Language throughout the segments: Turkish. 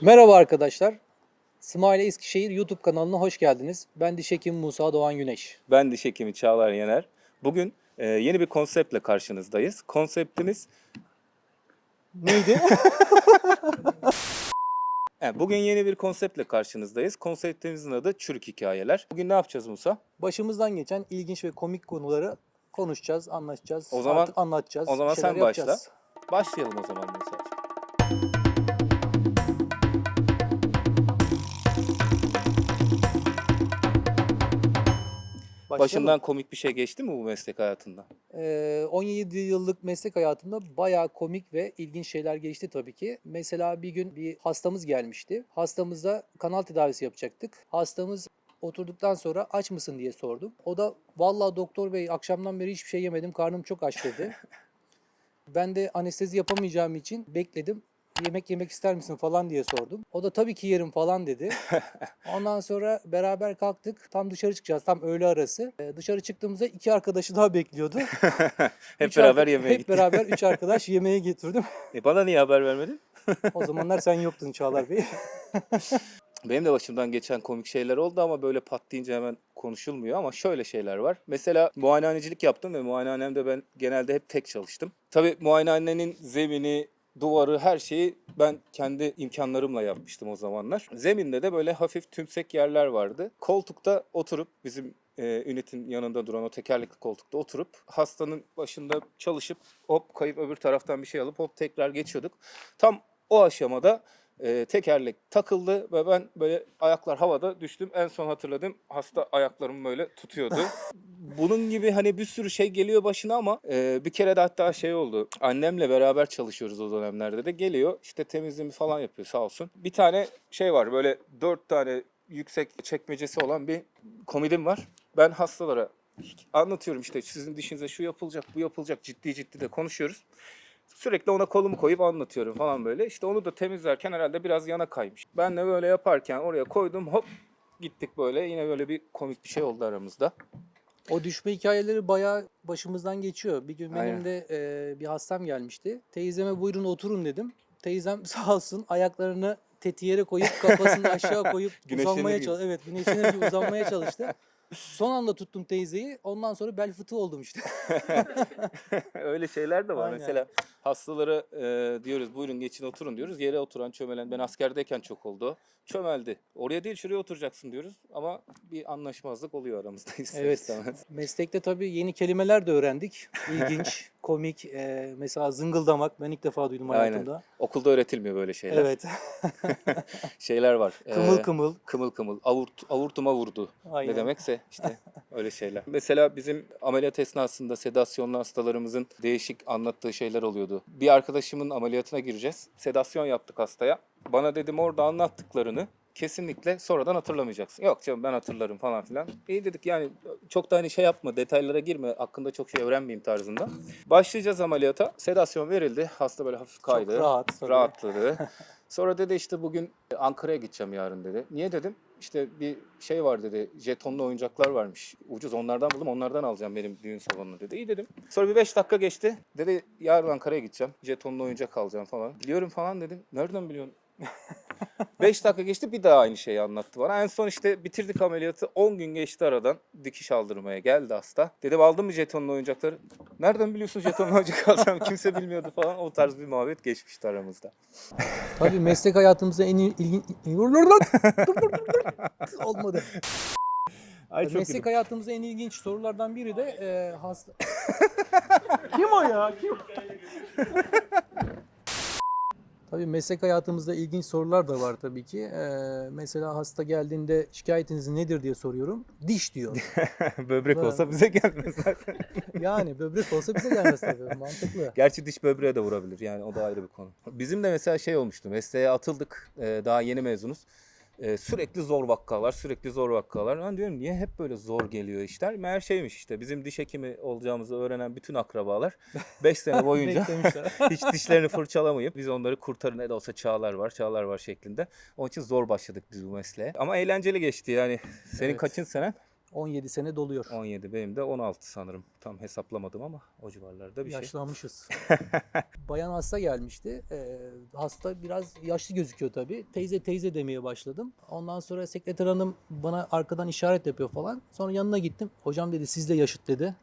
Merhaba arkadaşlar. Smile Eskişehir YouTube kanalına hoş geldiniz. Ben diş hekimi Musa Doğan Güneş. Ben diş hekimi Çağlar Yener. Bugün e, yeni bir konseptle karşınızdayız. Konseptimiz Neydi? yani bugün yeni bir konseptle karşınızdayız. Konseptimizin adı Çürük Hikayeler. Bugün ne yapacağız Musa? Başımızdan geçen ilginç ve komik konuları konuşacağız, anlaşacağız. O zaman- artık anlatacağız. o zaman bir şeyler sen başla. yapacağız. Başlayalım o zaman Musa. Başlayalım. Başından komik bir şey geçti mi bu meslek hayatında? Ee, 17 yıllık meslek hayatımda bayağı komik ve ilginç şeyler geçti tabii ki. Mesela bir gün bir hastamız gelmişti. Hastamızda kanal tedavisi yapacaktık. Hastamız oturduktan sonra aç mısın diye sordum. O da vallahi doktor bey akşamdan beri hiçbir şey yemedim karnım çok aç dedi. ben de anestezi yapamayacağım için bekledim. Yemek yemek ister misin falan diye sordum. O da tabii ki yerim falan dedi. Ondan sonra beraber kalktık. Tam dışarı çıkacağız. Tam öğle arası. Ee, dışarı çıktığımızda iki arkadaşı daha bekliyordu. Hep Üç beraber yemeğe Hep gittik. beraber üç arkadaş yemeğe getirdim. E, bana niye haber vermedin? O zamanlar sen yoktun Çağlar Bey. Benim de başımdan geçen komik şeyler oldu ama böyle pat deyince hemen konuşulmuyor ama şöyle şeyler var. Mesela muayenehanecilik yaptım ve muayenehanemde ben genelde hep tek çalıştım. Tabii muayenehanenin zemini, duvarı, her şeyi ben kendi imkanlarımla yapmıştım o zamanlar. Zeminde de böyle hafif tümsek yerler vardı. Koltukta oturup bizim e, ünitin yanında duran o tekerlekli koltukta oturup hastanın başında çalışıp hop kayıp öbür taraftan bir şey alıp hop tekrar geçiyorduk. Tam o aşamada e, tekerlek takıldı ve ben böyle ayaklar havada düştüm. En son hatırladım hasta ayaklarımı böyle tutuyordu. Bunun gibi hani bir sürü şey geliyor başına ama e, bir kere de hatta şey oldu. Annemle beraber çalışıyoruz o dönemlerde de geliyor işte temizliğimi falan yapıyor sağ olsun. Bir tane şey var böyle dört tane yüksek çekmecesi olan bir komedim var. Ben hastalara anlatıyorum işte sizin dişinize şu yapılacak bu yapılacak ciddi ciddi de konuşuyoruz. Sürekli ona kolumu koyup anlatıyorum falan böyle. İşte onu da temizlerken herhalde biraz yana kaymış. Ben de böyle yaparken oraya koydum hop gittik böyle. Yine böyle bir komik bir şey oldu aramızda. O düşme hikayeleri bayağı başımızdan geçiyor. Bir gün benim Aynen. de e, bir hastam gelmişti. Teyzeme buyurun oturun dedim. Teyzem sağ olsun ayaklarını tetiğe koyup kafasını aşağı koyup Güneşlenir uzanmaya gibi. çalıştı. Evet güneşlenir gibi uzanmaya çalıştı. Son anda tuttum teyzeyi. Ondan sonra bel fıtığı oldum işte. Öyle şeyler de var. Aynen. Mesela hastalara e, diyoruz buyurun geçin oturun diyoruz. Yere oturan çömelen ben askerdeyken çok oldu. Çömeldi. Oraya değil şuraya oturacaksın diyoruz. Ama bir anlaşmazlık oluyor aramızda ister Evet. istemez. Meslekte tabii yeni kelimeler de öğrendik. İlginç, komik. e, mesela zıngıldamak ben ilk defa duydum Aynen. hayatımda. Okulda öğretilmiyor böyle şeyler. Evet. Şeyler var. kımıl Ee, kımıl. Kımıl kımıl. Avurt, avurtuma vurdu. Aynen. Ne demekse işte öyle şeyler. Mesela bizim ameliyat esnasında sedasyonlu hastalarımızın değişik anlattığı şeyler oluyordu. Bir arkadaşımın ameliyatına gireceğiz. Sedasyon yaptık hastaya. Bana dedim orada anlattıklarını kesinlikle sonradan hatırlamayacaksın. Yok canım ben hatırlarım falan filan. İyi dedik yani çok da hani şey yapma detaylara girme hakkında çok şey öğrenmeyeyim tarzında. Başlayacağız ameliyata. Sedasyon verildi. Hasta böyle hafif kaydı. Çok rahat. tabii. Rahatladı. Sonra dedi işte bugün Ankara'ya gideceğim yarın dedi. Niye dedim? İşte bir şey var dedi. Jetonlu oyuncaklar varmış. Ucuz onlardan buldum. Onlardan alacağım benim düğün salonuna dedi. İyi dedim. Sonra bir 5 dakika geçti. Dedi yarın Ankara'ya gideceğim. Jetonlu oyuncak alacağım falan. Biliyorum falan dedim. Nereden biliyorsun? 5 dakika geçti bir daha aynı şeyi anlattı bana. En son işte bitirdik ameliyatı. 10 gün geçti aradan. Dikiş aldırmaya geldi hasta. Dedim aldın mı jetonlu oyuncakları? Nereden biliyorsun jetonlu oyuncak alacağım? Kimse bilmiyordu falan. O tarz bir muhabbet geçmişti aramızda. Tabii meslek hayatımızda en ilginç... Olmadı. Ay meslek hayatımızda en ilginç sorulardan biri de e, hasta... Kim o ya? Kim? Tabii meslek hayatımızda ilginç sorular da var tabii ki. E, mesela hasta geldiğinde şikayetiniz nedir diye soruyorum. Diş diyor. Böbrek Evet. olsa bize gelmez zaten. Yani böbrek olsa bize gelmez tabii. Mantıklı. Gerçi diş böbreğe de vurabilir yani o da ayrı bir konu. Bizim de mesela şey olmuştu mesleğe atıldık Ee, daha yeni mezunuz. Ee, sürekli zor vakalar sürekli zor vakalar. Ben diyorum niye hep böyle zor geliyor işler? Meğer şeymiş işte bizim diş hekimi olacağımızı öğrenen bütün akrabalar 5 sene boyunca hiç dişlerini fırçalamayıp biz onları kurtarın ne de olsa çağlar var çağlar var şeklinde. Onun için zor başladık biz bu mesleğe. Ama eğlenceli geçti yani. Senin Evet. kaçın senen? 17 sene doluyor. 17 benim de 16 sanırım. Tam hesaplamadım ama o civarlarda bir şey. Yaşlanmışız. Bayan hasta gelmişti. Ee, hasta biraz yaşlı gözüküyor tabii. Teyze teyze demeye başladım. Ondan sonra sekreter hanım bana arkadan işaret yapıyor falan. Sonra yanına gittim. Hocam dedi siz de yaşıt dedi.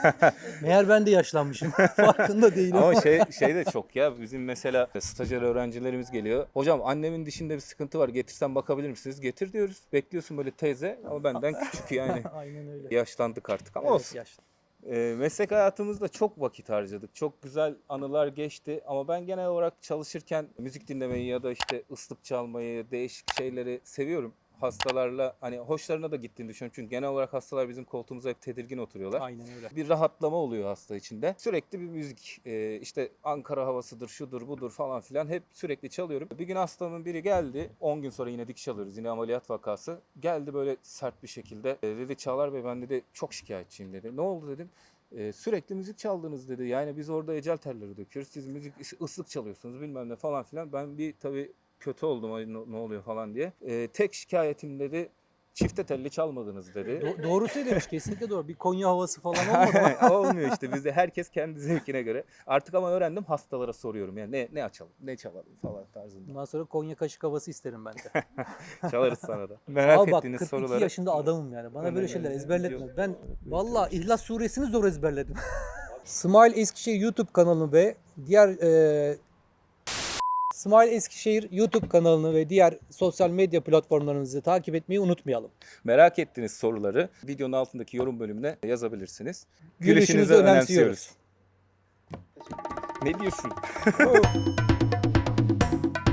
Meğer ben de yaşlanmışım. Farkında değilim. Ama şey şey de çok ya. Bizim mesela stajyer öğrencilerimiz geliyor. Hocam annemin dişinde bir sıkıntı var. Getirsem bakabilir misiniz? Getir diyoruz. Bekliyorsun böyle teyze ama benden küçük yani. Aynen öyle. Yaşlandık artık ama Evet, olsun. yaşlı. Ee, meslek hayatımızda çok vakit harcadık. Çok güzel anılar geçti ama ben genel olarak çalışırken müzik dinlemeyi ya da işte ıslık çalmayı, değişik şeyleri seviyorum. Hastalarla hani hoşlarına da gittiğini düşünüyorum. Çünkü genel olarak hastalar bizim koltuğumuza hep tedirgin oturuyorlar. Aynen öyle. Bir rahatlama oluyor hasta içinde. Sürekli bir müzik, e, işte Ankara havasıdır, şudur, budur falan filan hep sürekli çalıyorum. Bir gün hastamın biri geldi. 10 gün sonra yine dikiş alıyoruz. Yine ameliyat vakası. Geldi böyle sert bir şekilde. E, dedi Çağlar Bey ben dedi çok şikayetçiyim dedi. Ne oldu dedim. E, sürekli müzik çaldınız dedi. Yani biz orada ecel terleri döküyoruz. Siz müzik ıslık çalıyorsunuz bilmem ne falan filan. Ben bir tabii kötü oldum Ay, ne, ne oluyor falan diye. E, tek şikayetim dedi çifte telli çalmadınız dedi. Do- doğru söylemiş kesinlikle doğru. Bir Konya havası falan olmadı mı? Olmuyor işte bizde herkes kendi zevkine göre. Artık ama öğrendim hastalara soruyorum yani ne ne açalım ne çalalım falan tarzında. Bundan sonra Konya kaşık havası isterim ben de. Çalarız sana da. Merak Al bak ettiğiniz 42 soruları. yaşında adamım yani. Bana böyle Öyle şeyler ezberletme. Yok. Ben valla İhlas suresini zor ezberledim. Smile Eskişehir YouTube kanalı ve diğer e, Smile Eskişehir YouTube kanalını ve diğer sosyal medya platformlarınızı takip etmeyi unutmayalım. Merak ettiğiniz soruları videonun altındaki yorum bölümüne yazabilirsiniz. Gülüşünüzü Gülüşünüzü önemsiyoruz. önemsiyoruz. Ne diyorsun?